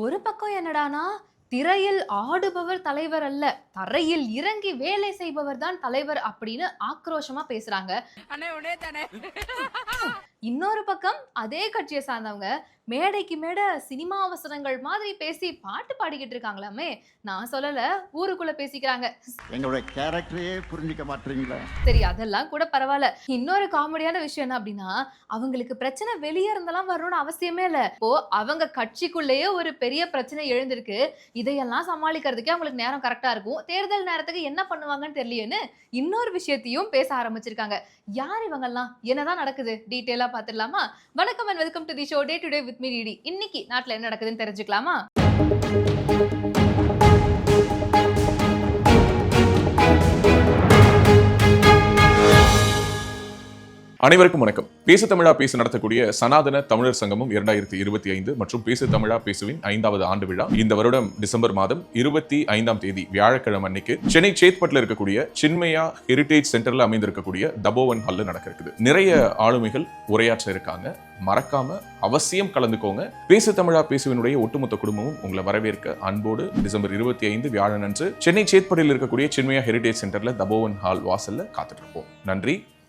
ஒரு பக்கம் என்னடானா திரையில் ஆடுபவர் தலைவர் அல்ல தரையில் இறங்கி வேலை செய்பவர் தான் தலைவர் அப்படின்னு ஆக்ரோஷமா பேசுறாங்க. இன்னொரு பக்கம் அதே கட்சியை சார்ந்தவங்க மேடைக்கு மேடை சினிமா அவசரங்கள் மாதிரி பேசி பாட்டு பாடிக்கிட்டு இருக்காங்களாமே. நான் சொல்லல ஊருக்குள்ள பேசிக்கிறாங்க. எங்களுடைய கேரக்டரையே புரிஞ்சிக்க மாட்டீங்களா? சரி அதெல்லாம் கூட பரவாயில்ல. இன்னொரு காமெடியான விஷயம் என்ன அப்படின்னா அவங்களுக்கு பிரச்சனை வெளியே இருந்தெல்லாம் வரணும்னு அவசியமே இல்ல. இப்போ அவங்க கட்சிக்குள்ளேயே ஒரு பெரிய பிரச்சனை எழுந்திருக்கு. இதையெல்லாம் சமாளிக்கிறதுக்கே அவங்களுக்கு நேரம் கரெக்டா இருக்கும். தேர்தல் நேரத்துக்கு என்ன பண்ணுவாங்கன்னு தெரியலையேன்னு இன்னொரு விஷயத்தையும் பேச ஆரம்பிச்சிருக்காங்க. யார் இவங்கெல்லாம்? என்னதான் நடக்குது? டீட்டெயிலா பார்த்துடலாமா? வணக்கம் and welcome to the show day to day with me இன்னைக்கு நாட்டில் என்ன நடக்குதுன்னு தெரிஞ்சுக்கலாமா? அனைவருக்கும் வணக்கம். பேசு தமிழா பேசு நடத்தக்கூடிய சனாதன தமிழர் சங்கமும் இரண்டாயிரத்தி இருபத்தி ஐந்து மற்றும் பேசு தமிழா பேசுவின் ஐந்தாவது ஆண்டு விழா இந்த வருடம் டிசம்பர் மாதம் இருபத்தி ஐந்தாம் தேதி வியாழக்கிழமை அன்னைக்கு சென்னை சேத்பட்டில் இருக்கக்கூடிய சின்மயா ஹெரிடேஜ் சென்டர்ல அமைந்திருக்கக்கூடிய தபோவன் ஹல்ல நடக்க இருக்குது நிறைய ஆளுமைகள் உரையாற்ற இருக்காங்க. மறக்காம அவசியம் கலந்துக்கோங்க. பேசு தமிழா பேசுவினுடைய ஒட்டுமொத்த குடும்பமும் உங்களை வரவேற்க அன்போடு டிசம்பர் இருபத்தி ஐந்து வியாழன் அன்று சென்னை சேத்பட்டில் இருக்கக்கூடிய சின்மயா ஹெரிடேஜ் சென்டர்ல தபோவன் ஹால் வாசல்ல காத்துட்டு இருப்போம். நன்றி.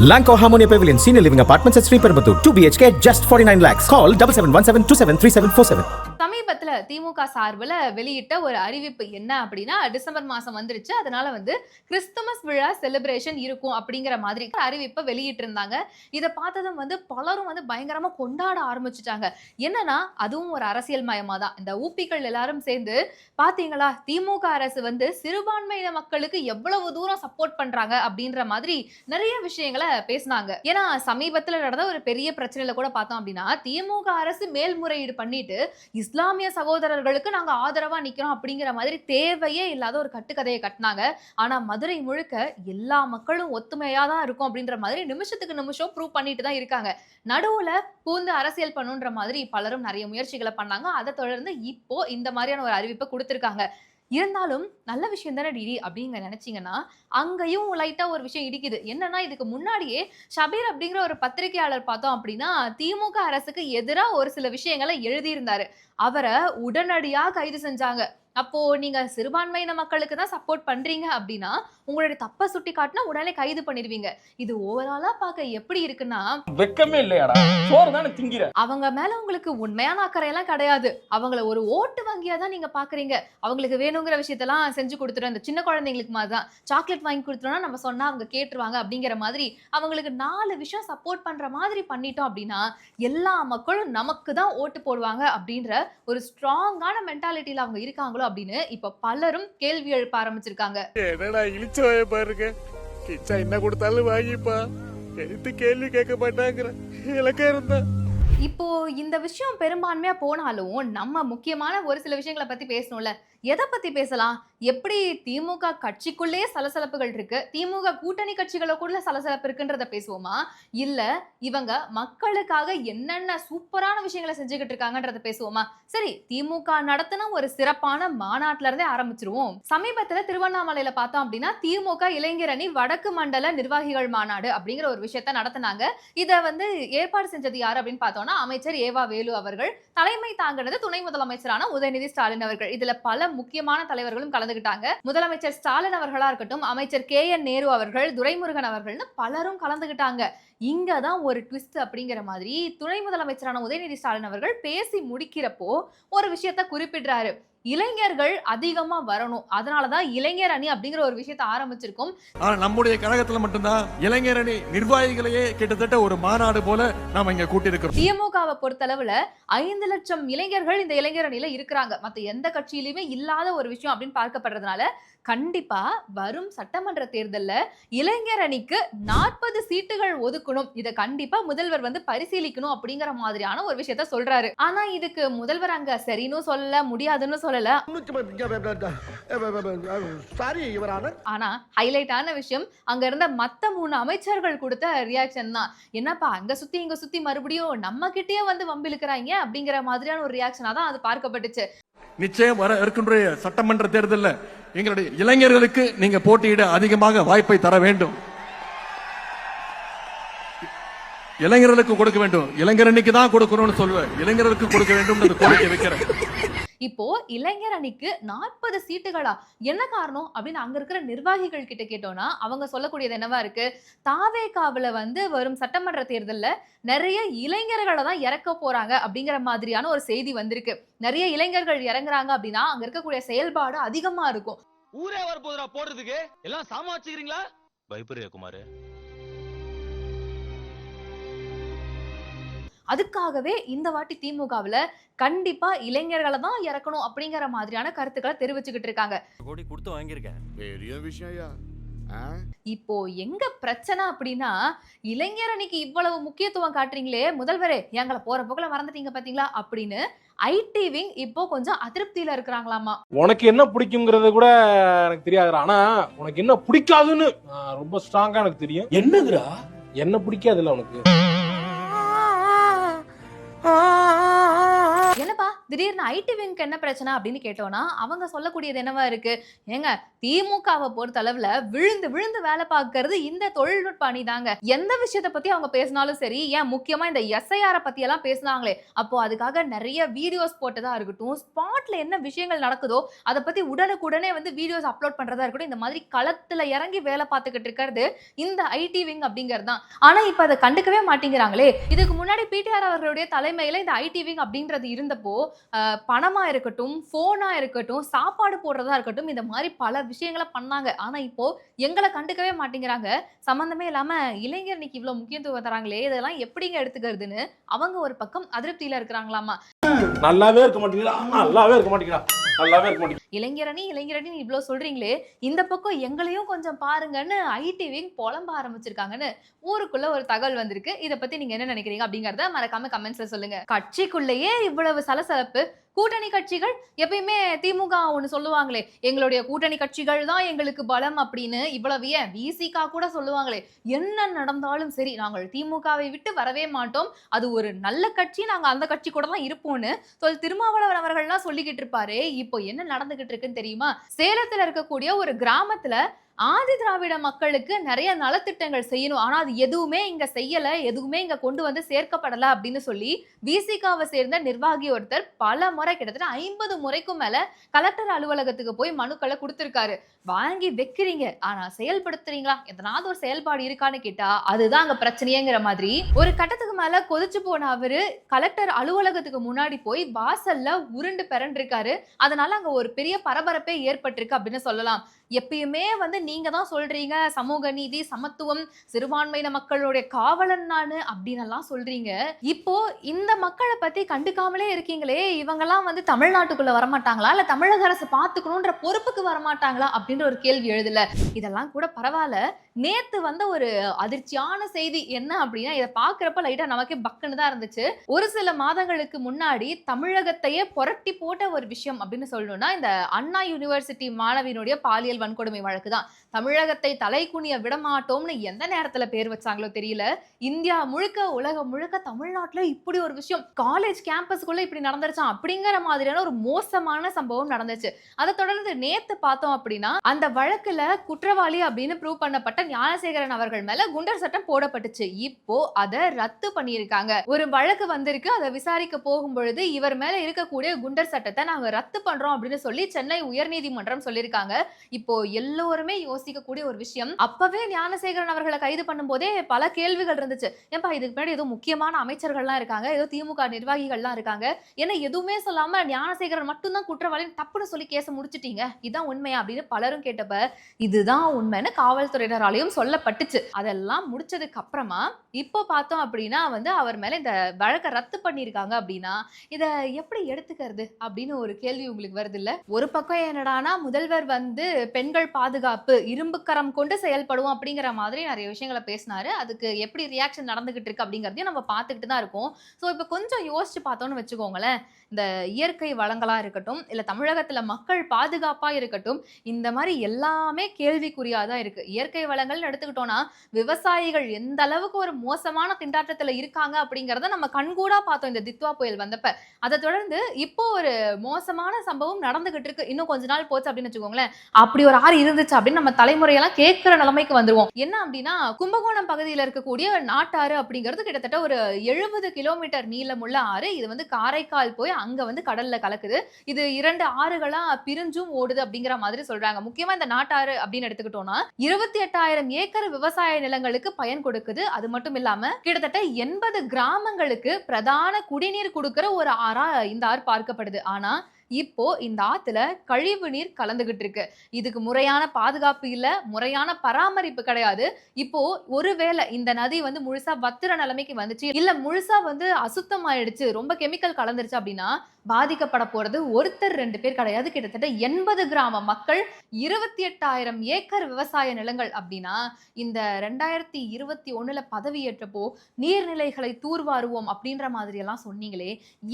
Lanco Harmonia Pavilion Senior Living Apartments at Sri Perambatoor 2 BHK just 49 lakhs. Call 7717273747. சமீபத்தில் திமுக சார்பில் வெளியிட்ட ஒரு அறிவிப்பு என்ன அப்படின்னா டிசம்பர் மாதம் வந்துருச்சு. அதனால வந்து கிறிஸ்துமஸ் விழா செலிப்ரேஷன் இருக்கும் அப்படிங்கிற மாதிரி அறிவிப்பை வெளியிட்டிருந்தாங்க. இதை பார்த்ததும் வந்து பலரும் வந்து பயங்கரமாக கொண்டாட ஆரம்பிச்சுட்டாங்க. என்னன்னா அதுவும் ஒரு அரசியல் மயமாக தான் இந்த ஊப்பிகள் எல்லாரும் சேர்ந்து பார்த்தீங்களா திமுக அரசு வந்து சிறுபான்மையின மக்களுக்கு எவ்வளவு தூரம் சப்போர்ட் பண்றாங்க அப்படின்ற மாதிரி நிறைய விஷயங்களை பேசினாங்க. ஏன்னா சமீபத்தில் நடந்த ஒரு பெரிய பிரச்சனையில் கூட பார்த்தோம் அப்படின்னா திமுக அரசு மேல்முறையீடு பண்ணிட்டு இஸ்லாம் இஸ்லாமிய சகோதரர்களுக்கு நாங்கள் ஆதரவாக நிற்கிறோம் அப்படிங்கிற மாதிரி தேவையே இல்லாத ஒரு கட்டுக்கதையை கட்டினாங்க. ஆனால் மதுரை முழுக்க எல்லா மக்களும் ஒத்துமையாக தான் இருக்கும் அப்படின்ற மாதிரி நிமிஷத்துக்கு நிமிஷம் ப்ரூவ் பண்ணிட்டு தான் இருக்காங்க. நடுவில் பூந்து அரசியல் பண்ணுன்ற மாதிரி பலரும் நிறைய முயற்சிகளை பண்ணாங்க. அதை தொடர்ந்து இப்போ இந்த மாதிரியான ஒரு அறிவிப்பை கொடுத்துருக்காங்க. இருந்தாலும் நல்ல விஷயம் தானே டிடி அப்படிங்க நினச்சிங்கன்னா அங்கேயும் லைட்டாக ஒரு விஷயம் இடிக்குது. என்னன்னா இதுக்கு முன்னாடியே ஷபீர் அப்படிங்கிற ஒரு பத்திரிகையாளர் பார்த்தோம் அப்படின்னா திமுக அரசுக்கு எதிராக ஒரு சில விஷயங்களை எழுதியிருந்தாரு. அவரை உடனடியாக கைது செஞ்சாங்க. அப்போ நீங்க சிறுபான்மையின மக்களுக்கு தான் சப்போர்ட் பண்றீங்க அப்படின்னா உங்களுடைய தப்பை சுட்டி காட்டினா உடனே கைது பண்ணிடுவீங்க. இது ஓவராலா பார்க்க எப்படி இருக்குன்னா வெக்கமே இல்லையாடா. சோறு தானே திங்கிற. அவங்க மேல உங்களுக்கு உண்மையான அக்கறையெல்லாம் கிடையாது. அவங்கள ஒரு ஓட்டு வங்கியா தான் நீங்க பாக்குறீங்க அவங்களுக்கு வேணுங்கிற விஷயத்தெல்லாம் செஞ்சு கொடுத்துரும். இந்த சின்ன குழந்தைங்களுக்கு மாதிரி தான் சாக்லேட் வாங்கி கொடுத்துட்டோம்னா நம்ம சொன்னா அவங்க கேட்டுருவாங்க அப்படிங்கிற மாதிரி அவங்களுக்கு நாலு விஷயம் சப்போர்ட் பண்ற மாதிரி பண்ணிட்டோம் அப்படின்னா எல்லா மக்களும் நமக்கு தான் ஓட்டு போடுவாங்க அப்படின்ற ஒரு ஸ்ட்ராங்கான மென்டாலிட்டியில அவங்க இருக்காங்களோ அப்படின்னு இப்ப பலரும் கேள்வி எழுப்ப ஆரம்பிச்சிருக்காங்க. என்னடா இழிச்சவாய பாருங்க. கிச்சா என்ன கொடுத்தாலும் வாங்கிப்பா. எடுத்து கேள்வி கேட்க மாட்டாங்கிற. இலக்கா இருந்தா. இப்போ இந்த விஷயம் பெரும்பான்மையா போனாலும் நம்ம முக்கியமான ஒரு சில விஷயங்களை பத்தி பேசணும்ல. எதை பத்தி பேசலாம்? எப்படி திமுக கட்சிக்குள்ளேயே சலசலப்புகள் இருக்கு? திமுக கூட்டணி கட்சிகள கூட சலசலப்பு இருக்குன்றத பேசுவோமா? இல்ல இவங்க மக்களுக்காக என்னென்ன சூப்பரான விஷயங்களை செஞ்சுக்கிட்டு இருக்காங்கன்றத பேசுவோமா? சரி திமுக நடத்தின ஒரு சிறப்பான மாநாட்டில இருந்தே ஆரம்பிச்சிருவோம். சமீபத்துல திருவண்ணாமலையில பார்த்தோம் அப்படின்னா திமுக இளைஞர் அணி வடக்கு மண்டல நிர்வாகிகள் மாநாடு அப்படிங்கிற ஒரு விஷயத்த நடத்தினாங்க. இதை வந்து ஏற்பாடு செஞ்சது யார் அப்படின்னு பார்த்தோம்னா அமைச்சர் ஏவா வேலு அவர்கள். தலைமை தாங்கினது துணை முதலமைச்சரான உதயநிதி ஸ்டாலின் அவர்கள். இதுல பல முக்கியமான தலைவர்களும் கலந்துகிட்டாங்க. முதலமைச்சர் ஸ்டாலின் அவர்களா இருக்கட்டும் அமைச்சர் கே என் நேரு அவர்கள் துரைமுருகன் அவர்கள்னு பலரும் கலந்துகிட்டாங்க. இங்க தான் ஒரு ட்விஸ்ட் அப்படிங்கிற மாதிரி துணை முதலமைச்சரான உதயநிதி ஸ்டாலின் அவர்கள் பேசி முடிக்கிறப்போ ஒரு விஷயத்த குறிப்பிடுறாரு. இளைஞர்கள் அதிகமா வரணும். அதனாலதான் இளைஞர் அணி அப்படிங்கிற ஒரு விஷயத்தை ஆரம்பிச்சிருக்கோம். ஆனா நம்முடைய கழகத்துல மட்டும்தான் இளைஞரணி நிர்வாகிகளையே கிட்டத்தட்ட ஒரு மாநாடு போல நாம இங்க கூட்டியிருக்கிறோம். திமுகவை பொறுத்தளவுல ஐந்து லட்சம் இளைஞர்கள் இந்த இளைஞர் அணியில இருக்கிறாங்க. மத்த எந்த கட்சியிலுமே இல்லாத ஒரு விஷயம் அப்படின்னு பார்க்கப்படுறதுனால கண்டிப்பா வரும் சட்டமன்ற தேர்தல்ல இளைஞர் அணிக்கு நாற்பது சீட்டுகள் ஒதுக்கணும். இதை கண்டிப்பா முதல்வர் வந்து பரிசீலிக்கணும் அப்படிங்கிற மாதிரியான ஒரு விஷயத்த சொல்றாரு. ஆனா இதுக்கு முதல்வர் அங்க சரின்னு சொல்லல முடியாதுன்னு சொல்லல. சாரி யுவரான ஆனா விஷயம் அங்க இருந்த மத்த மூணு அமைச்சர்கள் கொடுத்த ரியாக்ஷன் தான். என்னப்பா அங்க சுத்தி இங்க சுத்தி மறுபடியும் நம்ம கிட்டயே வந்து வம்பிழுக்கிறாங்க அப்படிங்கிற மாதிரியான ஒரு ரியாக்ஷனா தான் அது பார்க்கப்பட்டுச்சு. நிச்சயம் வர இருக்கின்ற சட்டமன்ற தேர்தலில் எங்களுடைய இளைஞர்களுக்கு நீங்க போட்டியிட அதிகமாக வாய்ப்பை தர வேண்டும். இளைஞர்களுக்கு கொடுக்க வேண்டும். இளைஞரணிக்கு தான் கொடுக்கணும்னு சொல்லுவேன். இளைஞர்களுக்கு கொடுக்க வேண்டும் கோரிக்கை வைக்கிறேன். இப்போ இளைஞர் அணிக்கு நாற்பது சீட்டுகளா? என்ன காரணம்? அப்படின்னு அங்க இருக்கிற நிர்வாகிகள் கிட்ட கேட்டோம்னா அவங்க சொல்லக்கூடியது என்னவா இருக்கு? தாவேகாவில் வந்து வரும் சட்டமன்ற தேர்தல்ல நிறைய இளைஞர்களை தான் இறக்க போறாங்க அப்படிங்கிற மாதிரியான ஒரு செய்தி வந்திருக்கு. நிறைய இளைஞர்கள் இறங்குறாங்க அப்படின்னா அங்க இருக்கக்கூடிய செயல்பாடு அதிகமா இருக்கும். ஊரே வர போதுடா போடுறதுக்கு. எல்லாம் சாமா வச்சுக்கிறீங்களா? பயப்படுறியா குமாரு? அதுக்காகவே இந்த வாட்டி திமுகவுல கண்டிப்பா இளைஞர்களை தான் இறக்கணும் அப்படிங்கிற மாதிரியான கருத்துக்களை தெரிவிச்சுக்கிட்டு இருக்காங்க. கோடி கொடுத்து வாங்கியிருக்கேன். பெரிய விஷயம் இப்போ எங்க பிரச்சனை அப்படின்னா இளைஞர் அணிக்கு இவ்வளவு முக்கியத்துவம் காட்டுறீங்களே முதல்வரே எங்களை போற போக்குல மறந்துட்டீங்க பாத்தீங்களா அப்படின்னு ஐடி விங் இப்போ கொஞ்சம் அதிருப்தியில இருக்கிறாங்களாமா. உனக்கு என்ன பிடிக்குங்கிறது கூட எனக்கு தெரியாதுடா. ஆனா உனக்கு என்ன பிடிக்காதுன்னு ரொம்ப ஸ்ட்ராங்கா எனக்கு தெரியும். என்னதுடா? என்ன பிடிக்காதுல்ல உனக்கு? என்னப்பா திடீர்னு ஐடி விங்க்கு என்ன பிரச்சனை அப்படின்னு கேட்டோம்னா அவங்க சொல்லக்கூடியது என்னவா இருக்கு? ஏங்க திமுகவை பொறுத்த அளவுல விழுந்து விழுந்து வேலை பார்க்கறது இந்த தொழில்நுட்ப அணி தாங்க எந்த விஷயத்தை பத்தி அவங்க பேசினாலும் சரி ஏன் முக்கியமா இந்த எஸ்ஐஆரை பத்தி எல்லாம் பேசினாங்களே அப்போ அதுக்காக நிறைய வீடியோஸ் போட்டதா இருக்கட்டும் ஸ்பாட்ல என்ன விஷயங்கள் நடக்குதோ அதை பத்தி உடனுக்குடனே வந்து வீடியோஸ் அப்லோட் பண்றதா இருக்கட்டும் இந்த மாதிரி களத்துல இறங்கி வேலை பார்த்துக்கிட்டு இருக்கிறது இந்த ஐடி விங் அப்படிங்கிறது தான் ஆனா இப்ப அதை கண்டுக்கவே மாட்டேங்கிறாங்களே. இதுக்கு முன்னாடி பிடிஆர் அவர்களுடைய தலைமையில இந்த ஐடி விங் அப்படின்றது இருந்தப்போ பணமா இருக்கட்டும் போனா இருக்கட்டும் சாப்பாடு போடுறதா இருக்கட்டும் இந்த மாதிரி பல விஷயங்களை பண்ணாங்க. ஆனா இப்போ எங்களை கண்டுக்கவே மாட்டேங்கிறாங்க. சம்பந்தமே இல்லாம இளைஞரணிக்கு இவ்வளவு முக்கியத்துவம் தராங்களே இதெல்லாம் எப்படிங்க எடுத்துக்கிறதுன்னு அவங்க ஒரு பக்கம் அதிருப்தியில இருக்கிறாங்களாமா? நல்லாவே இருக்க மாட்டேங்கிறா நல்லாவே இருக்க மாட்டேங்கிறா நல்லாவே இருக்க இளைஞரணி இளைஞரணி இவ்வளோ சொல்றீங்களே இந்த பக்கம் எங்களையும் கொஞ்சம் பாருங்கன்னு ஐடி விங் புலம்ப ஆரம்பிச்சிருக்காங்கன்னு ஊருக்குள்ள ஒரு தகவல் வந்திருக்கு. இதை பத்தி நீங்க என்ன நினைக்கிறீங்க அப்படிங்கறத மறக்காம கமெண்ட்ஸ்ல சொல்லுங்க. கட்சிக்குள்ளேயே இவ்வளவு சலசலப்பு கூட்டணி கட்சிகள் எப்பயுமே திமுக ஒன்று சொல்லுவாங்களே எங்களுடைய கூட்டணி கட்சிகள் தான் எங்களுக்கு பலம் அப்படின்னு இவ்வளவு ஏன் விசிகா கூட சொல்லுவாங்களே என்ன நடந்தாலும் சரி நாங்கள் திமுகவை விட்டு வரவே மாட்டோம் அது ஒரு நல்ல கட்சி நாங்கள் அந்த கட்சி கூட தான் இருப்போம்னு சொல் திருமாவளவன் அவர்கள்லாம் சொல்லிக்கிட்டு இருப்பாரு. இப்போ என்ன நடந்துகிட்டு இருக்குன்னு தெரியுமா? சேலத்தில் இருக்கக்கூடிய ஒரு கிராமத்தில் ஆதி திராவிட மக்களுக்கு நிறைய நலத்திட்டங்கள் செய்யணும். ஆனா அது எதுவுமே இங்க செய்யல எதுவுமே இங்க கொண்டு வந்து சேர்க்கப்படல அப்படின்னு சொல்லி விசிகாவை சேர்ந்த நிர்வாகி ஒருத்தர் பல முறை கிட்டத்தட்ட ஐம்பது முறைக்கும் மேல கலெக்டர் அலுவலகத்துக்கு போய் மனுக்களை கொடுத்திருக்காரு. வாங்கி வைக்கிறீங்க. ஆனா செயல்படுத்துறீங்களா? எதனாவது ஒரு செயல்பாடு இருக்கான்னு கேட்டா அதுதான் அங்க பிரச்சனையேங்கிற மாதிரி. ஒரு கட்டத்துக்கு மேல கொதிச்சு போன அவரு கலெக்டர் அலுவலகத்துக்கு முன்னாடி போய் வாசல்ல உருண்டு பிறண்டிருக்காரு அதனால அங்க ஒரு பெரிய பரபரப்பே ஏற்பட்டிருக்கு அப்படின்னு சொல்லலாம். எப்பயுமே வந்து நீங்க தான் சொல்றீங்க சமூக நீதி சமத்துவம் சிறுபான்மையின மக்களுடைய காவலன் நானு அப்படின்னு எல்லாம் சொல்றீங்க. இப்போ இந்த மக்களை பத்தி கண்டுக்காமலே இருக்கீங்களே இவங்கெல்லாம் வந்து தமிழ்நாட்டுக்குள்ள வரமாட்டாங்களா? இல்ல தமிழக அரசு பாத்துக்கணும்ன்ற பொறுப்புக்கு வரமாட்டாங்களா? அப்படின்ற ஒரு கேள்வி எழுதல. இதெல்லாம் கூட பரவாயில்ல. நேத்து வந்த ஒரு அதிர்ச்சியான செய்தி என்ன அப்படின்னா இதை பாக்குறப்ப லைட்டா நமக்கே பக்குன்னு தான் இருந்துச்சு. ஒரு சில மாதங்களுக்கு முன்னாடி தமிழகத்தையே புரட்டி போட்ட ஒரு விஷயம் அப்படின்னு சொல்லணும்னா இந்த அண்ணா யூனிவர்சிட்டி மாணவியினுடைய பாலியல் வன்கொடுமை வழக்கு தான் தமிழகத்தை தலை குனிய விடமாட்டோம்னு எந்த நேரத்துல பேர் வச்சாங்களோ தெரியல. இந்தியா முழுக்க உலகம் முழுக்க தமிழ்நாட்டுல இப்படி ஒரு விஷயம். காலேஜ் கேம்பஸ்க்குள்ள இப்படி நடந்துருச்சான் அப்படிங்கிற மாதிரியான ஒரு மோசமான சம்பவம் நடந்துச்சு. அதை தொடர்ந்து நேத்து பார்த்தோம் அப்படின்னா அந்த வழக்குல குற்றவாளி அப்படின்னு ப்ரூவ் பண்ணப்பட்ட ஞானசேகரன் அவர்கள் மேல குண்டர் சட்டம் போடப்பட்டுச்சு. இப்போ அதை ரத்து பண்ணியிருக்காங்க. ஒரு வழக்கு வந்திருக்கு அதை விசாரிக்க போகும் பொழுது இவர் மேல இருக்கக்கூடிய குண்டர் சட்டத்தை நாங்க ரத்து பண்றோம் அப்படின்னு சொல்லி சென்னை உயர்நீதிமன்றம் சொல்லியிருக்காங்க. இப்போ இப்போ எல்லோருமே யோசிக்கக்கூடிய ஒரு விஷயம். அப்பவே ஞானசேகரன் அவர்களை கைது பண்ணும் போதே பல கேள்விகள் இருந்துச்சு. ஏன்பா இதுக்கு முன்னாடி ஏதோ முக்கியமான அமைச்சர்கள்லாம் இருக்காங்க ஏதோ திமுக நிர்வாகிகள்லாம் இருக்காங்க. ஏன்னா எதுவுமே சொல்லாம ஞானசேகரன் மட்டும்தான் குற்றவாளின்னு தப்புன்னு சொல்லி கேஸை முடிச்சிட்டீங்க. இதுதான் உண்மையா அப்படின்னு பலரும் கேட்டப்ப இதுதான் உண்மைன்னு காவல்துறையினராலையும் சொல்லப்பட்டுச்சு. அதெல்லாம் முடிச்சதுக்கு அப்புறமா இப்போ பார்த்தோம் அப்படின்னா வந்து அவர் மேல இந்த வழக்கை ரத்து பண்ணியிருக்காங்க அப்படின்னா இதை எப்படி எடுத்துக்கிறது அப்படின்னு ஒரு கேள்வி உங்களுக்கு வருது இல்ல? ஒரு பக்கம் என்னடானா முதல்வர் வந்து பெண்கள் பாதுகாப்பு இரும்புக்கரம் கொண்டு செயல்படுவோம் அப்படிங்கிற மாதிரி நிறைய விஷயங்களை பேசினாரு. அதுக்கு எப்படி ரியாக்ஷன் நடந்துகிட்டு இருக்கு அப்படிங்கிறதையும் நம்ம பார்த்துக்கிட்டு தான் இருக்கோம். ஸோ இப்போ கொஞ்சம் யோசிச்சு பார்த்தோன்னு வச்சுக்கோங்களேன். இந்த இயற்கை வளங்களாக இருக்கட்டும் இல்லை தமிழகத்தில் மக்கள் பாதுகாப்பாக இருக்கட்டும் இந்த மாதிரி எல்லாமே கேள்விக்குறியாக தான் இருக்குது இயற்கை வளங்கள்னு எடுத்துக்கிட்டோன்னா விவசாயிகள் எந்த அளவுக்கு ஒரு மோசமான திண்டாட்டத்தில் இருக்காங்க அப்படிங்கிறத நம்ம கண்கூடாக பார்த்தோம். இந்த தித்வா புயல் வந்தப்ப. அதை தொடர்ந்து இப்போ ஒரு மோசமான சம்பவம் நடந்துகிட்டு இருக்கு. இன்னும் கொஞ்ச நாள் போச்சு அப்படின்னு வச்சுக்கோங்களேன். அப்படி ஒரு ஆறு இருந்துச்சு அப்படின்னு நம்ம தலைமுறையெல்லாம் கேட்குற நிலைமைக்கு வந்துருவோம். என்ன அப்படின்னா கும்பகோணம் பகுதியில் இருக்கக்கூடிய நாட்டாறு அப்படிங்கிறது கிட்டத்தட்ட ஒரு எழுபது கிலோமீட்டர் நீளமுள்ள ஆறு. இது வந்து காரைக்கால் போய் அங்க வந்து கடல்ல கலக்குது. இது இரண்டு ஆறுகளா பிரிஞ்சும் ஓடுது அப்படிங்கிற மாதிரி சொல்றாங்க. முக்கியமா இந்த நாட்டாறு அப்படின்னு எடுத்துக்கிட்டோம்னா இருபத்தி எட்டாயிரம் ஏக்கர் விவசாய நிலங்களுக்கு பயன் கொடுக்குது. அது மட்டும் இல்லாம கிட்டத்தட்ட எண்பது கிராமங்களுக்கு பிரதான குடிநீர் கொடுக்கிற ஒரு ஆறா இந்த ஆறு பார்க்கப்படுது. ஆனா இப்போ இந்த ஆத்துல கழிவு நீர் கலந்துகிட்டு இருக்கு. இதுக்கு முறையான பாதுகாப்பு இல்ல முறையான பராமரிப்பு கிடையாது. இப்போ ஒருவேளை இந்த நதி வந்து முழுசா வத்துற நிலைமைக்கு வந்துச்சு இல்ல முழுசா வந்து அசுத்தமாயிடுச்சு ரொம்ப கெமிக்கல் கலந்துருச்சு அப்படின்னா பாதிக்கப்பட போறது ஒருத்தர் ரெண்டு பேர் கிடையாது. கிட்டத்தட்ட எண்பது கிராம மக்கள் இருபத்தி எட்டாயிரம் ஏக்கர் விவசாய நிலங்கள் அப்படின்னா இந்த ரெண்டாயிரத்தி இருபத்தி ஒண்ணுல பதவியேற்றப்போ நீர்நிலைகளை தூர்வாருவோம் அப்படின்ற மாதிரி எல்லாம் சொன்னீங்களே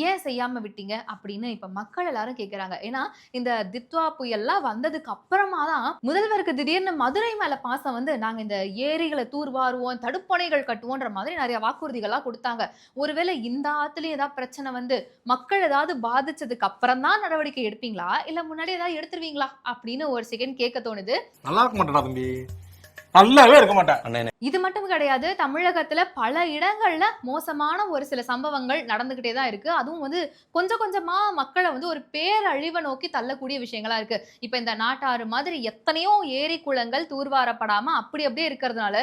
ஏன் செய்யாம விட்டீங்க அப்படின்னு இப்ப மக்கள் எல்லாரும் கேக்குறாங்க. ஏன்னா இந்த தித்வா புயல்லாம் வந்ததுக்கு அப்புறமா தான் முதல்வருக்கு திடீர்னு மதுரை மேல பாசம் வந்து நாங்க இந்த ஏரிகளை தூர்வாருவோம் தடுப்பணைகள் கட்டுவோன்ற மாதிரி நிறைய வாக்குறுதிகள்லாம் கொடுத்தாங்க. ஒருவேளை இந்த ஆத்துலயும் ஏதாவது பிரச்சனை வந்து மக்கள் ஏதாவது பாதிச்சதுக்கு அப்புறம் தான் நடவடிக்கை எடுப்பீங்களா? இல்ல முன்னாடி ஏதாவது எடுத்துருவீங்களா? அப்படின்னு ஒரு செகண்ட் கேட்க தோணுது. நல்லா இருக்க மாட்டேடா தம்பி. நல்லாவே இருக்க மாட்டேன். இது மட்டும் கிடையாது தமிழகத்துல பல இடங்கள்ல மோசமான ஒரு சில சம்பவங்கள் நடந்துகிட்டே தான் இருக்கு. அதுவும் வந்து கொஞ்சம் கொஞ்சமா மக்களை வந்து ஒரு பேரழிவை நோக்கி தள்ளக்கூடிய விஷயங்களா இருக்கு. இப்ப இந்த நாட்டாறு மாதிரி எத்தனையோ ஏரி குளங்கள் தூர்வாரப்படாம அப்படி அப்படியே இருக்கிறதுனால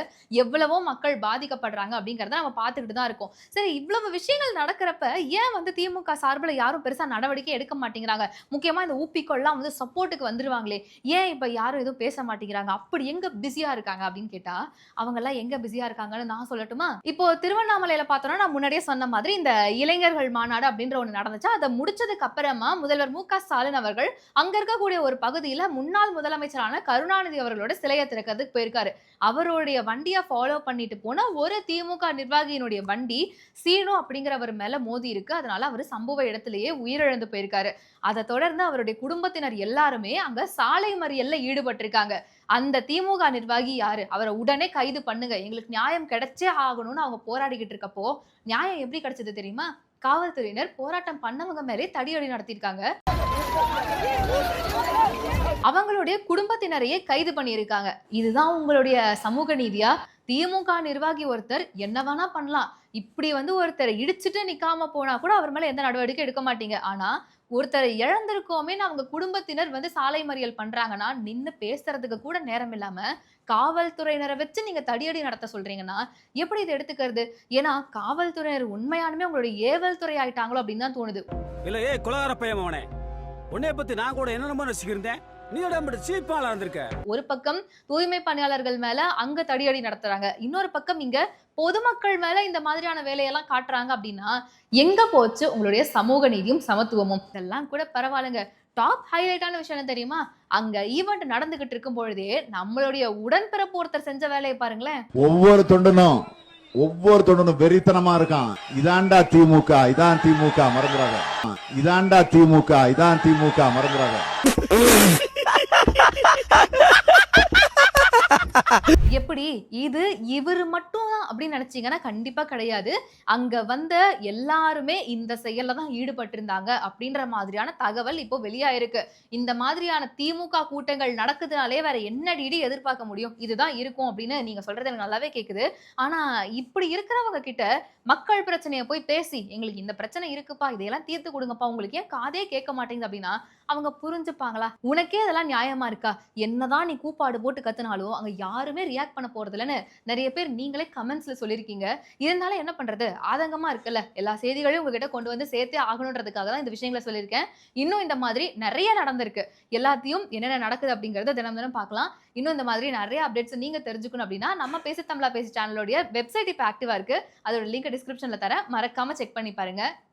எவ்வளவோ மக்கள் பாதிக்கப்படுறாங்க அப்படிங்கறத நம்ம பார்த்துக்கிட்டு தான் இருக்கோம். சரி இவ்வளவு விஷயங்கள் நடக்கிறப்ப ஏன் வந்து திமுக சார்பில் யாரும் பெருசா நடவடிக்கை எடுக்க மாட்டேங்கிறாங்க? முக்கியமா இந்த ஊப்பிக்கொள்லாம் வந்து சப்போர்ட்டுக்கு வந்துருவாங்களே. ஏன் இப்ப யாரும் எதுவும் பேச மாட்டேங்கிறாங்க? அப்படி எங்க பிஸியா இருக்காங்க? அப்படின்னு கேட்டா அவங்க எல்லாம் எங்க பிஸியா இருக்காங்கன்னு நான் சொல்லட்டுமா? இப்போ திருவண்ணாமலையில பார்த்தோம்னா நான் முன்னாடியே சொன்ன மாதிரி இந்த இளைஞர்கள் மாநாடு அப்படின்ற ஒண்ணு நடந்துச்சு. அதை முடிச்சதுக்கு அப்புறமா முதல்வர் மு க ஸ்டாலின் அவர்கள் அங்க இருக்கக்கூடிய ஒரு பகுதியில முன்னாள் முதலமைச்சரான கருணாநிதி அவர்களோட சிலையை திறக்கிறதுக்கு போயிருக்காரு. அவருடைய வண்டியை ஃபாலோ பண்ணிட்டு போன ஒரு திமுக நிர்வாகியினுடைய வண்டி சீனு அப்படிங்கிறவர் மேல மோதி இருக்கு. அதனால அவர் சம்பவ இடத்திலேயே உயிரிழந்து போயிருக்காரு. அதை தொடர்ந்து அவருடைய குடும்பத்தினர் எல்லாருமே அங்க சாலை மறியல்ல ஈடுபட்டிருக்காங்க. அந்த திமுக நிர்வாகி யாரு? அவரை உடனே கைது பண்ணுங்க. எங்களுக்கு நியாயம் கிடைச்சே ஆகணும்னு அவங்க போராடிக்கிட்டு இருக்கப்போ நியாயம் எப்படி கிடைச்சது தெரியுமா? காவல்துறையினர் போராட்டம் பண்ணவங்க மேலே தடியடி நடத்தியிருக்காங்க. அவங்களுடைய குடும்பத்தினரையே கைது பண்ணியிருக்காங்க. இதுதான் உங்களுடைய சமூக நீதியா? திமுக நிர்வாகி ஒருத்தர் என்ன வேணா பண்ணலாம். இப்படி வந்து ஒருத்தரை இடிச்சுட்டு நிக்காம போனா கூட அவர் மேல எந்த நடவடிக்கை எடுக்க மாட்டீங்க. ஆனா ஒருத்தரை இழந்திருக்கோமே அவங்க குடும்பத்தினர் வந்து சாலை மறியல் பண்றாங்கன்னா நின்று பேசுறதுக்கு கூட நேரம் இல்லாம காவல்துறையினரை வச்சு நீங்க தடியடி நடத்த சொல்றீங்கன்னா எப்படி இதை எடுத்துக்கிறது? ஏன்னா காவல்துறையினர் உண்மையானுமே உங்களுடைய ஏவல் துறை ஆயிட்டாங்களோ அப்படின்னு தான் தோணுது. இல்ல ஏ குலகார பையன் உன்னைய பத்தி நான் கூட என்ன நம்ப ரசிக்கிருந்தேன் நீ இருந்திருக்க. ஒரு பக்கம் தூய்மை பணியாளர்கள் மேல அங்க தடியடி நடத்துறாங்க. இன்னொரு பக்கம் இங்க பொதுமக்கள் மேல இந்த மாதிரியான வேலையெல்லாம் காட்டுறாங்க அப்படின்னா எங்க போச்சு உங்களுடைய சமூக நீதியும் சமத்துவமும்? இதெல்லாம் கூட பரவாயில்லைங்க. டாப் ஹைலைட்டான விஷயம் என்ன தெரியுமா? அங்க ஈவெண்ட் நடந்துகிட்டு இருக்கும் பொழுதே நம்மளுடைய உடன்பிறப்பு ஒருத்தர் செஞ்ச வேலையை பாருங்களேன். ஒவ்வொரு தொண்டனும் ஒவ்வொரு தொண்டனும் வெறித்தனமா இருக்கான். இதாண்டா திமுக இதான் திமுக மறந்துடாத இதாண்டா திமுக இதான் திமுக மறந்துடாத எப்படி? இது இவர் மட்டும் தான் அப்படின்னு நினைச்சீங்கன்னா கண்டிப்பா கிடையாது. அங்க வந்த எல்லாருமே இந்த செயல்ல தான் ஈடுபட்டிருந்தாங்க அப்படின்ற மாதிரியான தகவல் இப்போ வெளியாயிருக்கு. இந்த மாதிரியான திமுக கூட்டங்கள் நடக்குதுனாலே வேற என்ன டிடி எதிர்பார்க்க முடியும்? இதுதான் இருக்கும் அப்படின்னு நீங்க சொல்றது எனக்கு நல்லாவே கேக்குது. ஆனா இப்படி இருக்கிறவங்க கிட்ட மக்கள் பிரச்சனையை போய் பேசி எங்களுக்கு இந்த பிரச்சனை இருக்குப்பா இதையெல்லாம் தீர்த்து கொடுங்கப்பா உங்களுக்கு ஏன் காதே கேட்க மாட்டேங்குது? அப்படின்னா அவங்க புரிஞ்சுப்பாங்களா? உனக்கே அதெல்லாம் நியாயமா இருக்கா? என்னதான் நீ கூப்பாடு போட்டு கத்துனாலும் அங்க யாருமே ரியாக்ட் பண்ண போறது இல்லைன்னு நிறைய பேர் நீங்களே கமெண்ட்ஸ்ல சொல்லியிருக்கீங்க. இருந்தாலும் என்ன பண்றது? ஆதங்கமா இருக்குல்ல. எல்லா செய்திகளையும் உங்ககிட்ட கொண்டு வந்து சேர்த்தே ஆகணுன்றதுக்காக தான் இந்த விஷயங்களை சொல்லியிருக்கேன். இன்னும் இந்த மாதிரி நிறைய நடந்திருக்கு. எல்லாத்தையும் என்னென்ன நடக்குது அப்படிங்கறத தினம் தினம் பார்க்கலாம். இன்னும் இந்த மாதிரி நிறைய அப்டேட்ஸ் நீங்க தெரிஞ்சுக்கணும் அப்படின்னா நம்ம பேசு தமிழா பேசு சேனலோட வெப்சைட் இப்போ ஆக்டிவா இருக்கு. அதோட லிங்க் டிஸ்கிரிப்ஷன்ல தர மறக்காம செக் பண்ணி பாருங்க.